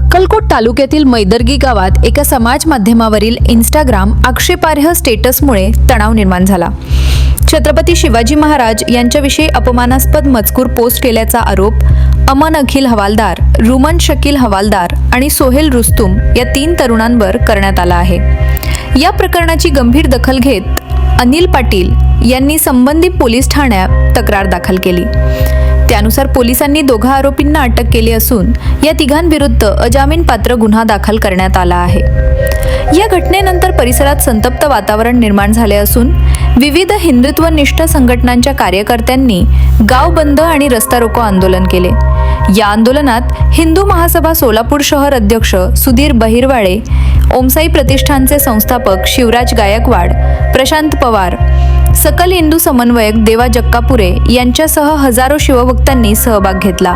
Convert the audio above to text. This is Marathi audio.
अक्कलकोट तालुक्यातील मैदर्गी गावात एका समाज माध्यमावरील इंस्टाग्राम आक्षेपार्ह स्टेटसमुळे तणाव निर्माण झाला. छत्रपती शिवाजी महाराज यांच्याविषयी अपमानास्पद मजकूर पोस्ट केल्याचा आरोप अमन अखिल हवालदार रुमन शकील हवालदार आणि सोहेल रुस्तुम या तीन तरुणांवर करण्यात आला आहे. या प्रकरणाची गंभीर दखल घेत अनिल पाटील यांनी संबंधित पोलीस ठाण्यात तक्रार दाखल केली. त्यानुसार पोलिसांनी दोघा आरोपींना अटक केली असून या तिघांविरुद्ध अजामीन पात्र गुन्हा दाखल करण्यात आला आहे. या घटनेनंतर परिसरात संतप्त वातावरण निर्माण झाले असून विविध हिंदुत्वनिष्ठ संघटनांच्या कार्यकर्त्यांनी गाव बंद आणि रस्ता रोको आंदोलन केले. या आंदोलनात हिंदू महासभा सोलापूर शहर अध्यक्ष सुधीर बहिरवाळे ओमसाई प्रतिष्ठानचे संस्थापक शिवराज गायकवाड प्रशांत पवार सकल हिंदू समन्वयक देवा जक्कापुरे यांच्यासह हजारो शिवभक्तांनी सहभाग घेतला.